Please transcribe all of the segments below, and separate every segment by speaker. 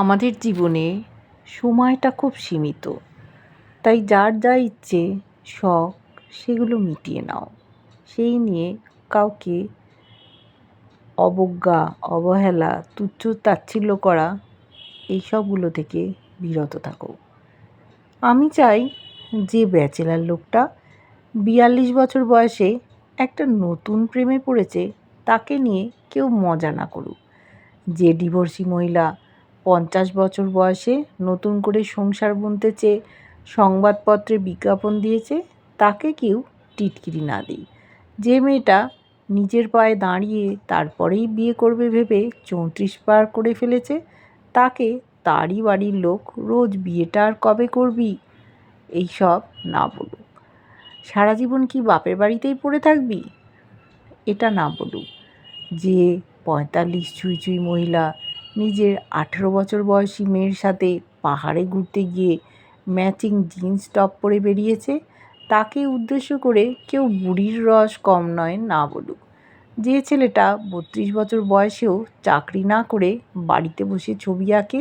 Speaker 1: আমাদের জীবনে সময়টা খুব সীমিত। তাই যার যা ইচ্ছে, শখ, সেগুলো মিটিয়ে নাও। সেই নিয়ে কাউকে অবজ্ঞা, অবহেলা, তুচ্ছ তাচ্ছিল্য করা, এইসবগুলো থেকে বিরত থাকো। আমি চাই যে ব্যাচেলার লোকটা বিয়াল্লিশ বছর বয়সে একটা নতুন প্রেমে পড়েছে, তাকে নিয়ে কেউ মজা না করুক। যে ডিভোর্সি মহিলা পঞ্চাশ বছর বয়সে নতুন করে সংসার বুনতে চেয়ে সংবাদপত্রে বিজ্ঞাপন দিয়েছে, তাকে কেউ টিটকিরি না দিই। যে মেয়েটা নিজের পায়ে দাঁড়িয়ে তারপরেই বিয়ে করবে ভেবে চৌত্রিশ পার করে ফেলেছে, তাকে তারই বাড়ির লোক রোজ বিয়েটা আর কবে করবি? এইসব না বলুক। সারা জীবন কি বাপের বাড়িতেই পড়ে থাকবি? এটা না বলুক। যে পঁয়তাল্লিশ ছুঁই ছুঁই মহিলা নিজের আঠেরো বছর বয়সী মেয়ের সাথে পাহাড়ে ঘুরতে গিয়ে ম্যাচিং জিন্স টপ পরে বেরিয়েছে, তাকে উদ্দেশ্য করে কেউ বুড়ির রস কম নয় না বলুক। যে ছেলেটা বত্রিশ বছর বয়সেও চাকরি না করে বাড়িতে বসে ছবি আঁকে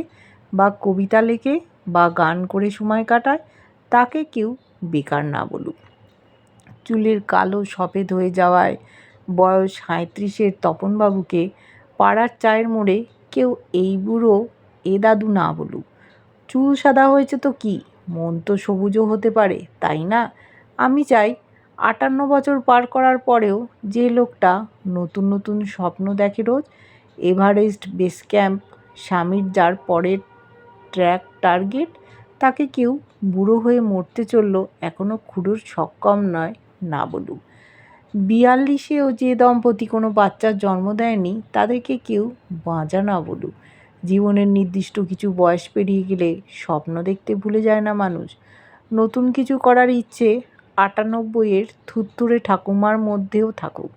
Speaker 1: বা কবিতা লেখে বা গান করে সময় কাটায়, তাকে কেউ বেকার না বলুক। চুলের কালো সফেদ হয়ে যাওয়ায় বয়স সাঁইত্রিশের তপনবাবুকে পাড়ার চায়ের মোড়ে কেউ এই বুড়ো এ দাদু না বলুক। চুল সাদা হয়েছে তো কি? মন তো সবুজও হতে পারে, তাই না? আমি চাই আটান্ন বছর পার করার পরেও যে লোকটা নতুন নতুন স্বপ্ন দেখে রোজ এভারেস্ট বেস ক্যাম্প, স্বামীর যার পরের ট্র্যাক টার্গেট, তাকে কেউ বুড়ো হয়ে মরতে চলল এখনও ক্ষুরোর সক্ষম নয়, না বলুক। বিয়াল্লিশেও যে দম্পতি কোনো বাচ্চার জন্ম দেয়নি, তাদেরকে কেউ বাঁচা না বলুক। জীবনের নির্দিষ্ট কিছু বয়স পেরিয়ে গেলে স্বপ্ন দেখতে ভুলে যায় না মানুষ। নতুন কিছু করার ইচ্ছে আটানব্বইয়ের থুত্তুরে ঠাকুমার মধ্যেও থাকুক।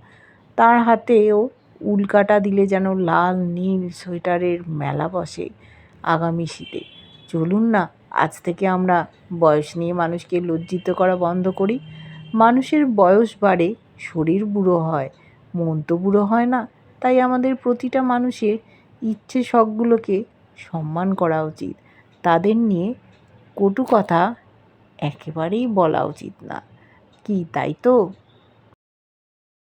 Speaker 1: তার হাতেও উল্কাটা দিলে যেন লাল নীল সোয়েটারের মেলা বসে আগামী শীতে। চলুন না, আজ থেকে আমরা বয়স নিয়ে মানুষকে লজ্জিত করা বন্ধ করি। মানুষের বয়স বাড়ে শরীর বুড়ো হয়, মন তো বুড়ো হয় না। তাই আমাদের প্রতিটা মানুষের ইচ্ছে শখগুলোকে সম্মান করা উচিত। তাদের নিয়ে কটু কথা একেবারেই বলা উচিত না। কি তাই তো?